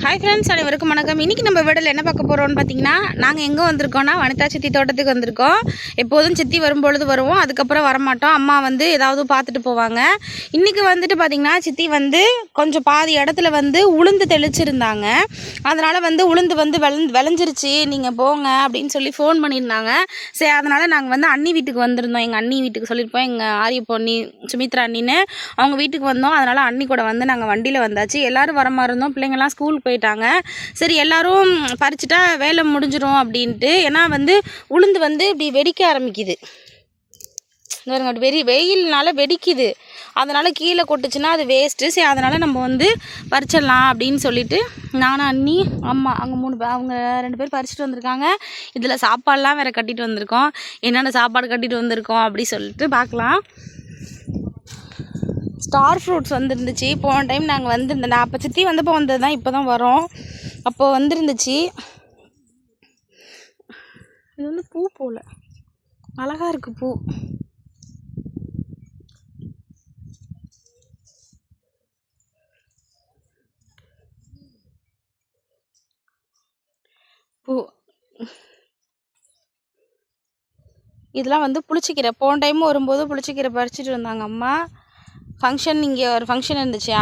Hi friends அனைவருக்கும் வணக்கம். இன்றைக்கி நம்ம வீடில் என்ன பார்க்க போகிறோம்னு பார்த்தீங்கன்னா நாங்கள் எங்கே வந்திருக்கோம்னா வனிதா சித்தி தோட்டத்துக்கு வந்திருக்கோம். எப்போதும் சித்தி வரும்பொழுது வருவோம் அதுக்கப்புறம் வரமாட்டோம். அம்மா வந்து ஏதாவது பார்த்துட்டு போவாங்க. இன்றைக்கி வந்துட்டு பார்த்திங்கன்னா சித்தி வந்து கொஞ்சம் பாதி இடத்துல வந்து உளுந்து தெளிச்சிருந்தாங்க. அதனால் வந்து உளுந்து வந்து விளந்து விளைஞ்சிருச்சு நீங்கள் போங்க அப்படின்னு சொல்லி ஃபோன் பண்ணியிருந்தாங்க. சரி அதனால் நாங்கள் வந்து அண்ணி வீட்டுக்கு வந்திருந்தோம். எங்கள் அண்ணி வீட்டுக்கு சொல்லியிருப்போம் எங்கள் ஆரிய பொண்ணி சுமித்ரா அண்ணின்னு அவங்க வீட்டுக்கு வந்தோம். அதனால் அண்ணி கூட வந்து நாங்கள் வண்டியில் வந்தாச்சு. எல்லோரும் வர மாதிரி இருந்தோம். பிள்ளைங்கள்லாம் போயிட்டாங்க. சரி எல்லாரும் பறிச்சுட்டா வேலை முடிஞ்சிடும் அப்படின்ட்டு. ஏன்னா வந்து உளுந்து வந்து இப்படி வெடிக்க ஆரம்பிக்குது. பாருங்க அப்படி வெறி வெயில்னால வெடிக்குது. அதனால் கீழே கொட்டுச்சுன்னா அது வேஸ்ட்டு சரி அதனால் நம்ம வந்து பறிச்சிடலாம் அப்படின்னு சொல்லிட்டு நானும் அண்ணி அம்மா அங்கே மூணு பேர் அவங்க ரெண்டு பேர் பறிச்சுட்டு வந்திருக்காங்க. இதில் சாப்பாடெலாம் வேறு கட்டிட்டு வந்திருக்கோம். என்னென்ன சாப்பாடு கட்டிட்டு வந்திருக்கோம் அப்படி சொல்லிட்டு பார்க்கலாம் ஸ்டார் ஃப்ரூட்ஸ் வந்துருந்துச்சு. போன டைம் நாங்கள் வந்திருந்தோம். நான் அப்போ சித்தி வந்தப்போ வந்தது தான் இப்போ தான் வரோம். அப்போ வந்துருந்துச்சு. இது வந்து பூ போல். அழகா இருக்குது பூ. பூ. இதெல்லாம் வந்து புளிச்சிக்கீரை. போன டைம் வரும்போது புளிச்சிக்கீரை பறிச்சிட்டு இருந்தாங்க அம்மா. ஃபங்க்ஷன் இங்கே ஒரு ஃபங்க்ஷன் இருந்துச்சு.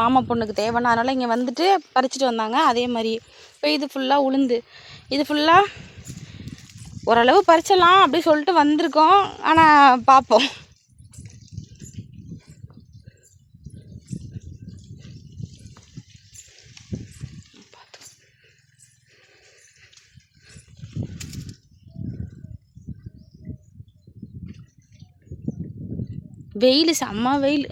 மாமா பொண்ணுக்கு தேவைன்னா அதனால் இங்கே வந்துட்டு பறிச்சிட்டு வந்தாங்க. அதே மாதிரி இப்போ இது ஃபுல்லாக உளுந்து. இது ஃபுல்லாக ஓரளவு பறிச்சிடலாம் அப்படி சொல்லிட்டு வந்திருக்கோம். ஆனால் பார்ப்போம் வெயில் செம்ம வெயில்.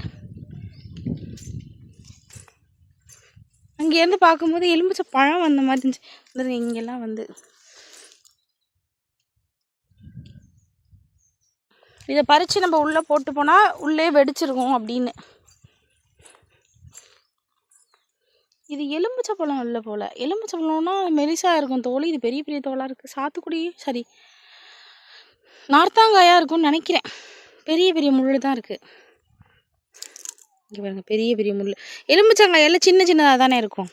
அங்கேருந்து பார்க்கும்போது எலுமிச்சை பழம் வந்த மாதிரி இருந்துச்சு. இந்த இங்கெல்லாம் வந்து. இதை பறித்து நம்ம உள்ளே போட்டு போனால் உள்ளே வெடிச்சிருக்கும் அப்படின்னு. இது எலுமிச்சை பழம் இல்லை போல். எலுமிச்சை பழம்னா மெலிசாக இருக்கும் தோல் இது பெரிய பெரிய தோலாக இருக்குது சாத்துக்குடி சரி நார்த்தாங்காயாக இருக்கும்னு நினைக்கிறேன். பெரிய பெரிய முள் தான் இருக்குது இங்கே பாருங்க பெரிய பெரிய முள் எலுமிச்சங்காய் எல்லாம் சின்ன சின்னதாக தானே இருக்கும்.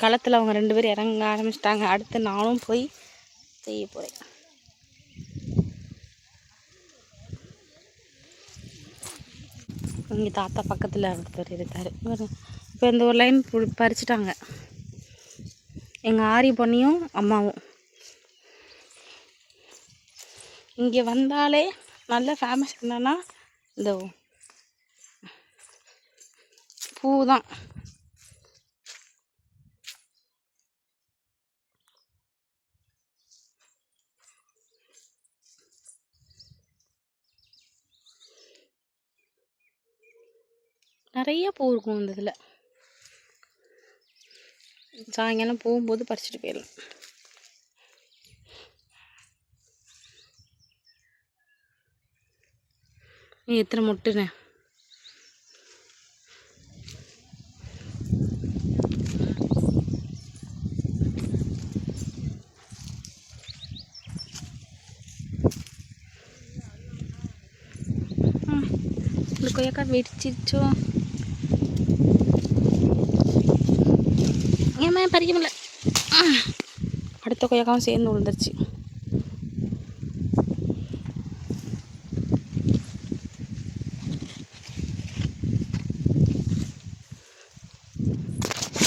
களத்தில் அவங்க ரெண்டு பேரும் இறங்க ஆரம்பிச்சிட்டாங்க. அடுத்து நானும் போய் செய்ய போகிறேன் இங்கே தாத்தா பக்கத்தில் ஒருத்தர் இருக்கார். இப்போ இந்த ஒரு லைன் பறிச்சிட்டாங்க. எங்கள் ஆரி பொண்ணியும் அம்மாவும். இங்கே வந்தாலே நல்ல ஃபேமஸ் என்னென்னா இந்த பூ தான் நிறைய பூ இருக்கும் இந்த இதில். சாயங்காலம் போகும்போது பறிச்சுட்டு போயிடலாம். நீ எத்தனை மொட்டுண்ணே கொய்யாக்கா வெடிச்சிருச்சோ? ஏமா பறிக்க முடியல? அடுத்த கொய்யாக்காவும் சேர்ந்து விழுந்துருச்சு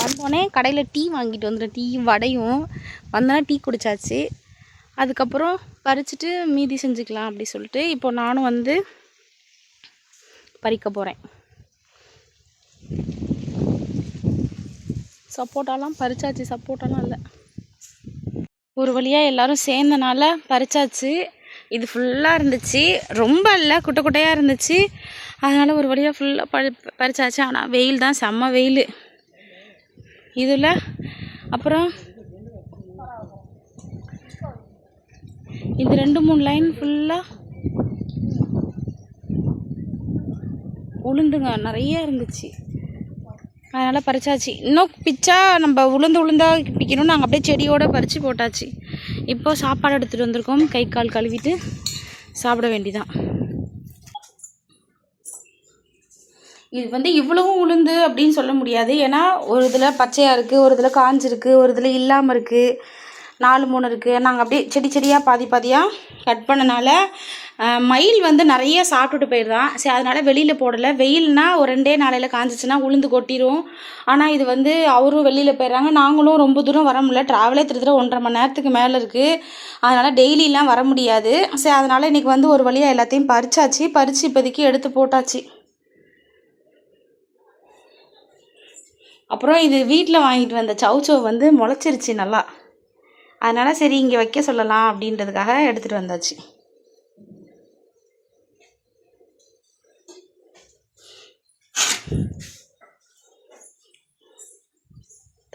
வந்தோடனே கடையில் டீ வாங்கிட்டு வந்துட்டேன். டீ வடையும். வந்தோடனே டீ குடிச்சாச்சு. அதுக்கப்புறம் பறிச்சுட்டு மீதி செஞ்சுக்கலாம் அப்படி சொல்லிட்டு இப்போ நானும் வந்து பறிக்க போகிறேன் சப்போட்டாலாம் பறிச்சாச்சு சப்போட்டாலாம் இல்லை. ஒரு வழியாக எல்லோரும் சேர்ந்தனால பறிச்சாச்சு. இது ஃபுல்லாக இருந்துச்சு. ரொம்ப இல்லை குட்டை குட்டையாக இருந்துச்சு. அதனால் ஒரு வழியாக ஃபுல்லாக பறி பறிச்சாச்சு. ஆனால் வெயில் தான் செம்ம வெயில். இதில் அப்புறம் இது ரெண்டு மூணு லைன் ஃபுல்லாக உளுந்துங்க நிறைய இருந்துச்சு. அதனால் பறிச்சாச்சு. இன்னும் பிச்சா நம்ம உளுந்து உளுந்தாக பிக்கணும் நாங்கள் அப்படியே செடியோடு பறித்து போட்டாச்சு. இப்போது சாப்பாடு எடுத்துகிட்டு வந்திருக்கோம். கை கால் கழுவிட்டு சாப்பிட வேண்டிதான். இது வந்து இவ்வளவும் உளுந்து அப்படின்னு சொல்ல முடியாது. ஏன்னா ஒரு இதில் பச்சையாக இருக்குது ஒரு இதில் காஞ்சிருக்கு ஒரு இதில் இல்லாமல் இருக்குது நாலு மூணு இருக்குது நாங்கள் அப்படியே செடி செடியாக பாதி பாதியாக கட் பண்ணனால மயில் வந்து நிறைய சாப்பிட்டுட்டு போயிடுதான் சரி அதனால் வெளியில் போடலை. வெயில்னா ஒரு ரெண்டே நாளையில் காஞ்சிச்சுன்னா உளுந்து கொட்டிடும் ஆனால் இது வந்து அவரும் வெளியில் போயிடுறாங்க. நாங்களும் ரொம்ப தூரம் வர முடியல. ட்ராவலே திருத்தர ஒன்றரை மணி நேரத்துக்கு மேலே இருக்குது அதனால் டெய்லிலாம் வர முடியாது. சரி அதனால் இன்றைக்கி வந்து ஒரு வழியாக எல்லாத்தையும் பறிச்சாச்சு. பறித்து இப்போதைக்கு எடுத்து போட்டாச்சு. அப்புறம் இது வீட்டில் வாங்கிட்டு வந்த சவுச்சோ வந்து முளைச்சிருச்சு நல்லா. அதனால் சரி இங்கே வைக்க சொல்லலாம் அப்படின்றதுக்காக எடுத்துகிட்டு வந்தாச்சு.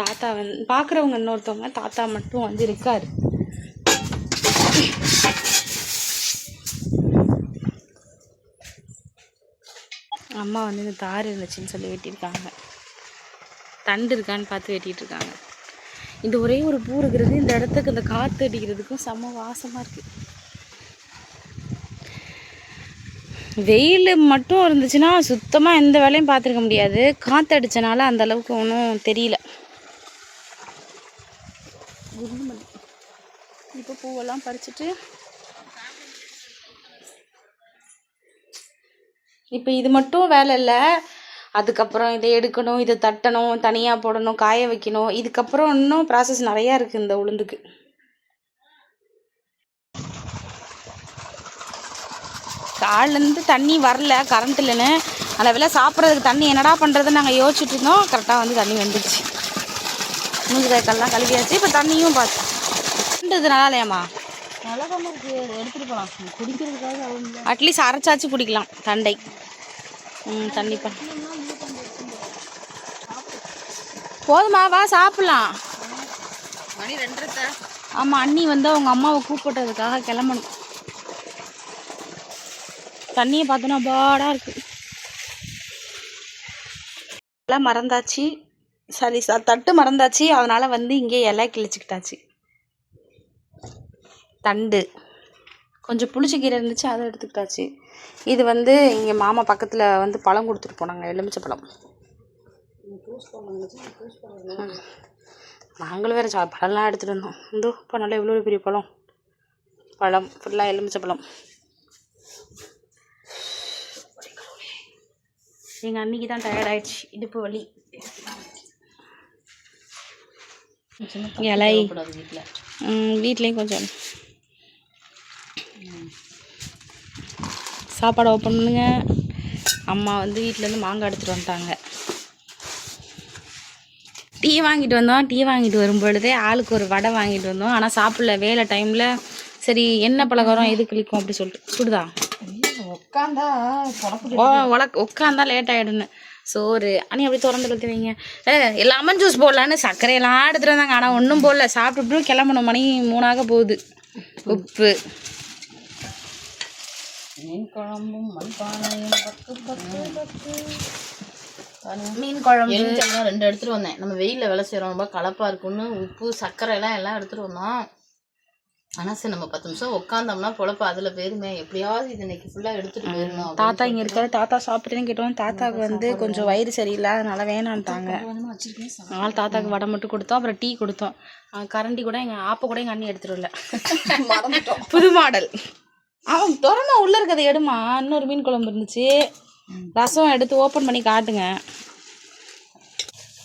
தாத்தா வந் பார்க்குறவங்க இன்னொருத்தவங்க தாத்தா மட்டும் வந்து இருக்காரு. அம்மா வந்து இந்த தார் இருந்துச்சுன்னு சொல்லி வெட்டியிருக்காங்க. தண்டு இருக்கான்னு பார்த்து வெட்டிகிட்டு இருக்காங்க. இந்த ஒரே ஒரு பூ இருக்கிறது இந்த இடத்துக்கு இந்த காற்று அடிக்கிறதுக்கும் செம்ம வாசமாக இருக்குது வெயில் மட்டும் இருந்துச்சுன்னா சுத்தமாக எந்த வேலையும் பார்த்துருக்க முடியாது. காற்று அடித்தனால அந்த அளவுக்கு ஒன்றும் தெரியல. இப்போ பூவெல்லாம் பறிச்சுட்டு இப்போ இது மட்டும் வேலை இல்லை. அதுக்கப்புறம் இதை எடுக்கணும் இதை தட்டணும் தனியாக போடணும் காய வைக்கணும். இதுக்கப்புறம் இன்னும் ப்ராசஸ் நிறையா இருக்குது இந்த உளுந்துக்கு. காலிலேருந்து தண்ணி வரல கரண்ட் இல்லைன்னு. நல்ல வேளை சாப்பிட்றதுக்கு தண்ணி என்னடா பண்ணுறதுன்னு நாங்கள் யோசிச்சுட்டு இருந்தோம். கரெக்டாக வந்து தண்ணி வந்துடுச்சு மூஞ்சி கை கால்லாம் கழுவியாச்சு. இப்போ தண்ணியும் பார்த்து ரெண்டு நல்லாலையாம்மா நல்லா தான் இருக்கு. எடுத்துட்டு போகலாம் குடிக்கிறதுக்காக அட்லீஸ்ட் அரைச்சாச்சு பிடிக்கலாம் தண்டை. ம் தண்ணி பண்ண போதுமா வா சாப்பிட்லாம். மணி ரெண்டரை ஆமாம் அண்ணி வந்து அவங்க அம்மாவை கூப்பிட்டதுக்காக கிளம்பணும். தண்ணியை பார்த்தோன்னா பாடாக இருக்கு. எல்லாம் மறந்தாச்சு. சரி தட்டு மறந்தாச்சு. அதனால் வந்து இங்கே இலை கிழிச்சிக்கிட்டாச்சு. தண்டு. கொஞ்சம் புளிச்சக்கீரை இருந்துச்சு அதை எடுத்துக்கிட்டாச்சு. இது வந்து இங்கே மாமா பக்கத்தில் வந்து பழம் கொடுத்துட்டு போனாங்க எலுமிச்சை பழம். நாங்களும் வேறு சா பழம்லாம் எடுத்துகிட்டு வந்தோம். இந்தோ இப்போ நல்லா எவ்வளோ பெரிய பழம். பழம் ஃபுல்லாக எலுமிச்சை பழம். எங்கள் அன்னைக்கு தான் டயர்ட் ஆயிடுச்சு இடுப்பு வலி. இலை. வீட்டில் வீட்லேயும் கொஞ்சம். சாப்பாடு ஓப்பன் பண்ணுங்க. அம்மா வந்து வீட்டிலேருந்து மாங்காய் எடுத்துகிட்டு வந்துட்டாங்க. டீ வாங்கிட்டு வந்தோம். டீ வாங்கிட்டு வரும்பொழுதே ஆளுக்கு ஒரு வடை வாங்கிட்டு வந்தோம். ஆனால் சாப்பிடல. வேலை டைமில் சரி என்ன பலகாரம் எது கிளிக்கும் அப்படி சொல்லிட்டு. சுடுதா? உட்காந்தா உலக் உட்காந்தா லேட் ஆகிடுன்னு சோறு. அனி அப்படி திறந்து ஊற்றி வைங்க. ஏ லெமன் ஜூஸ் போடலான்னு சர்க்கரையெல்லாம் எடுத்துகிட்டு வந்தாங்க. ஆனால் ஒன்றும் போடல. சாப்பிட்டுட்டு கிளம்பணும். மணி மூணாக போகுது. உப்பு. மீன் குழம்பும் மண்பானையும் பக்கு பக்கு பக்கு. மீன் குழம்பு. ரெண்டு எடுத்துட்டு வந்தேன். நம்ம வெயில்ல வேலை செய்யறோம் ரொம்ப கலப்பா இருக்குன்னு உப்பு சர்க்கரை எல்லாம் எல்லாம் எடுத்துட்டு வந்தோம். ஆனா சரி நம்ம பத்து நிமிஷம் உட்காந்தோம்னா பொழப்பு. அதுல போயிருமே எப்படியாவது இது இன்னைக்கு ஃபுல்லா எடுத்துட்டு போயிடணும் தாத்தா இங்கே இருக்காரு. தாத்தா சாப்பிட்டுன்னு கேட்டோம். தாத்தாவுக்கு வந்து கொஞ்சம் வயிறு சரியில்லை. அதனால வேணான்ட்டாங்க. அதனால தாத்தாக்கு வடை மட்டும் கொடுத்தோம். அப்புறம் டீ கொடுத்தோம். கரண்டி கூட எங்கள் ஆப்பை கூட எங்கள் அண்ணி எடுத்துட்டு வரல புது மாடல். அவன் திறமை உள்ளே இருக்கிறத எடுமா. இன்னொரு மீன் குழம்பு இருந்துச்சு. ரசம் எடுத்து ஓப்பன் பண்ணி காட்டுங்க.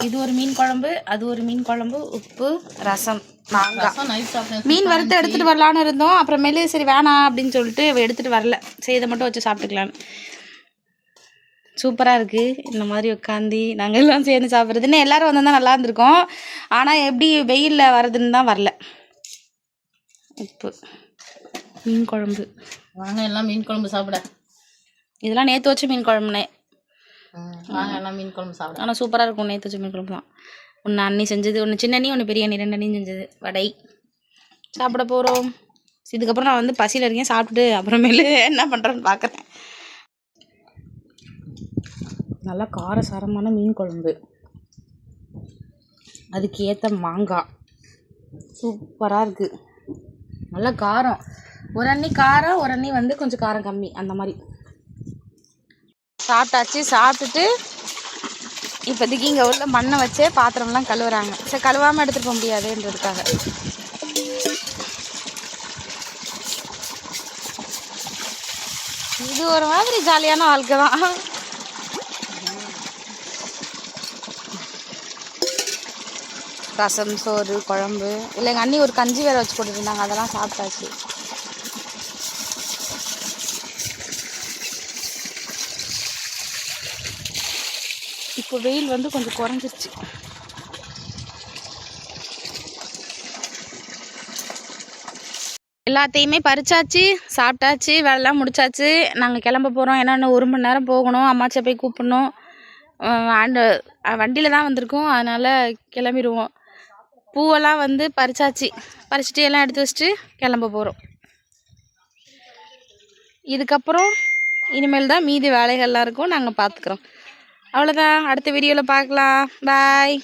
இது ஒரு மீன் குழம்பு அது ஒரு மீன் குழம்பு உப்பு ரசம் மாங்காய். மீன் வறுத்து எடுத்துட்டு வரலான்னு இருந்தோம். அப்புறமேலு சரி வேணாம் அப்படின்னு சொல்லிட்டு அவ எடுத்துட்டு வரல. சரி இதை மட்டும் வச்சு சாப்பிட்டுக்கலான்னு சூப்பராக இருக்குது இந்த மாதிரி உட்காந்து நாங்கள் எல்லாம் சேர்ந்து சாப்பிட்றது இன்னும் எல்லாரும் வந்திருந்தா நல்லா இருந்திருக்கோம். ஆனால் எப்படி வெயிலில் வர்றதுன்னு தான் வரல. உப்பு. மீன் குழம்பு. வாங்க எல்லாம் மீன் குழம்பு சாப்பிட. இதெல்லாம் நேற்று வச்ச மீன் குழம்புனே. வாங்க எல்லாம் மீன் குழம்பு சாப்பிட. ஆனால் சூப்பராக இருக்கும் நேற்று வச்ச மீன் குழம்புலாம். ஒன்று அண்ணி செஞ்சது ஒன்று சின்ன அண்ணி ஒன்று பெரிய அண்ணி ரெண்டு அண்ணியும் செஞ்சது. வடை. சாப்பிட போகிறோம் இதுக்கப்புறம் நான் வந்து பசியில் இருக்கேன் சாப்பிட்டுட்டு அப்புறமேலு என்ன பண்ணுறேன்னு பார்க்குறேன் நல்லா காரசாரமான மீன் குழம்பு. அதுக்கு ஏற்ற மாங்காய் சூப்பராக இருக்குது நல்லா காரம். ஒரு அண்ணி காரம் ஒரு அண்ணி வந்து கொஞ்சம் காரம் கம்மி அந்த மாதிரி. சாப்பிட்டாச்சு சாப்பிட்டுட்டு இப்போதைக்கு இங்கே உள்ள மண்ணை வச்சே பாத்திரம்லாம் கழுவுறாங்க. சரி கழுவாமல் எடுத்துகிட்டு போக முடியாதுன்றதுக்காக. இது ஒரு மாதிரி ஜாலியான வாழ்க்கை தான். ரசம் சோறு குழம்பு. இல்லை எங்கள் அண்ணி ஒரு கஞ்சி வேற வச்சு கொடுத்துருந்தாங்க அதெல்லாம் சாப்பிட்டாச்சு. இப்போ வெயில் வந்து கொஞ்சம் குறைஞ்சிருச்சு. எல்லாத்தையுமே பறிச்சாச்சு சாப்பிட்டாச்சு வேலைலாம் முடிச்சாச்சு. நாங்கள் கிளம்ப போகிறோம் ஏன்னா இன்னும் ஒரு மணி நேரம் போகணும். அம்மாச்சியை போய் கூப்பிடணும். ஆண்டு வண்டியில் தான் வந்திருக்கோம். அதனால் கிளம்பிடுவோம். பூவெல்லாம் வந்து பறிச்சாச்சு. பறிச்சுட்டு எல்லாம் எடுத்து வச்சுட்டு கிளம்ப போகிறோம் இதுக்கப்புறம் இனிமேல் தான் மீதி வேலைகள்லாம் இருக்கும். நாங்கள் பார்த்துக்குறோம். அவ்வளோதான் அடுத்த வீடியோவில் பார்க்கலாம். பாய்